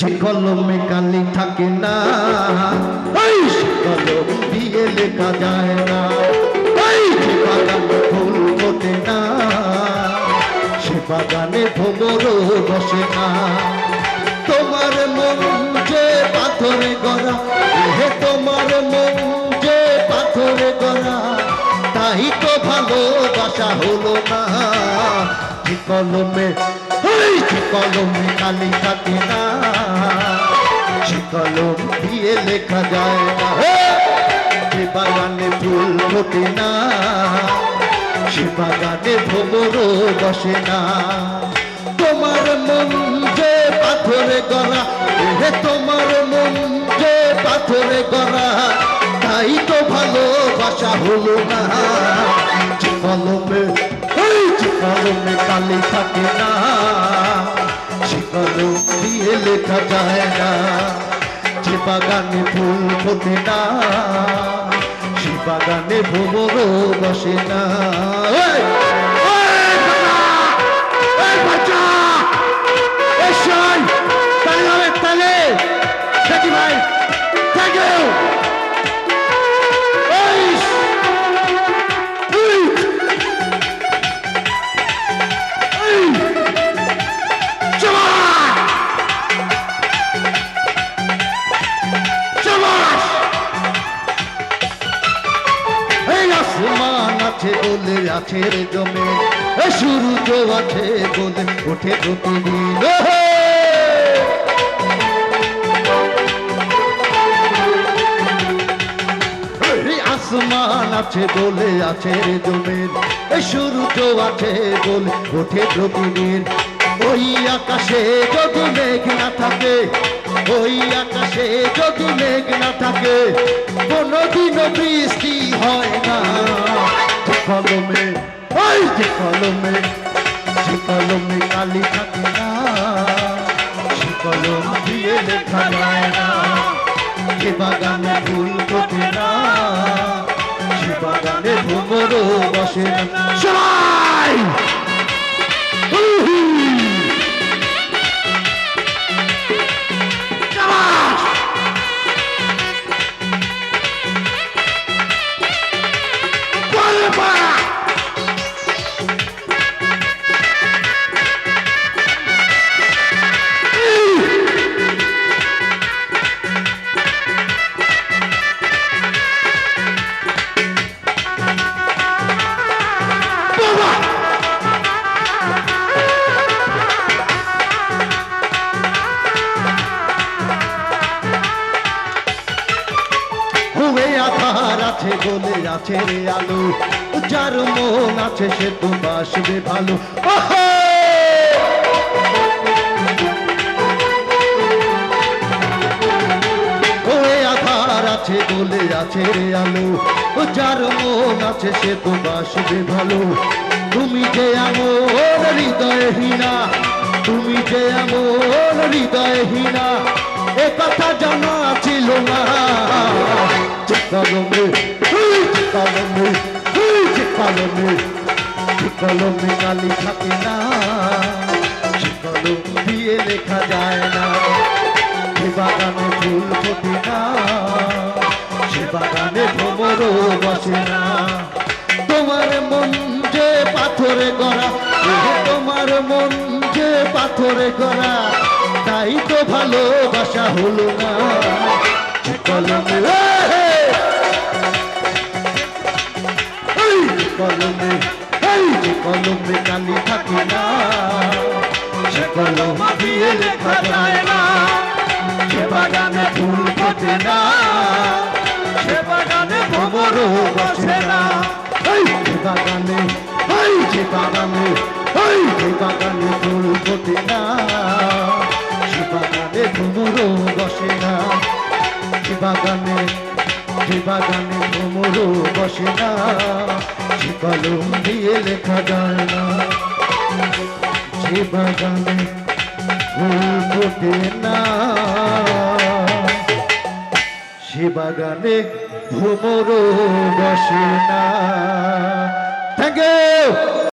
যে কলমে কালি থাকে না সে কলম দিয়ে লেখা যায় না বাগানে ফুল ফোটে না, সে বাগানে ভোমরও বসে না। তোমার মন যে পাথরে গড়া, হে তোমার মন যে পাথরে গড়া, তাই তো ভালোবাসা হলো না। কলমে কলমে কালি থাকে না সে কলম দিয়ে লেখা যায় না! যে বাগানে ফুল ফোটে না। সে বাগানে ভোমরও বসে না। তোমার মন যে পাথরে গড়া হে তোমার মন যে পাথরে গড়া তাই তো ভালোবাসা হলো না। কলমে কলমে কালি থাকে না। সে দিয়ে লেখা যায় না। যে বাগানে ফুল ফোটে না, সে বাগানে ভোবরও বসে না। আছে বলে, আছে জমে। এ সূর্য আছে বলে, ওঠে প্রতিদিন আসমান আছে বলে, আছে রে জমিন এই সূর্য আছে বলে, ওঠে প্রতিদিন ওই আকাশে যদি মেঘ না থাকে, ওই আকাশে যদি মেঘ না থাকে, কোনোদিনও বৃষ্টি হয় না। কলমে ওই যে কলমে যে কলমে কালি থাকে না সে কলম দিয়ে লেখা যায় না যে বাগানে ফুল থাকে না সে বাগানে ভোমরও বসে না। সবাই! হুয়ে আধার আছে বলে আছে রে আলো। যার মন আছে সে তো বাসবে ভালো! আছে বলে আছে রে আলো। ও যার মন আছে সে তো বাসবে ভালো। তুমি যে আমার হৃদয়হীনা, তুমি যে আমার হৃদয়হীনা, এ কথা জানা ছিল না। কলমে কলমে কলমে কলমে কালি থাকে না কলম দিয়ে লেখা যায় না সে বাগানে ফুল ফোটে না সে বাগানে ভ্রমরও বসে না তোমার মন যে পাথরে গড়া তোমার মন যে পাথরে গড়া, তাই তো ভালোবাসা হলো না। কলমে কলমে যে কলমে কালি থাকে না, সে কলম দিয়ে লেখা যায় না। সে বাগানে ফুল ফোটে না, সে বাগানে ভ্রমরও বসে না। যে বাগানে, এই যে বাগানে, এই যে বাগানে ফুল ফোটে না, সে বাগানে ভ্রমরও বসে না। সে বাগানে যে বাগানে ভ্রমরও বসে না। কলম দিয়ে লেখা যায় না যে বাগানে ফুল ফোটে না সে বাগানে ভ্রমর বসে না থ্যাংক ইউ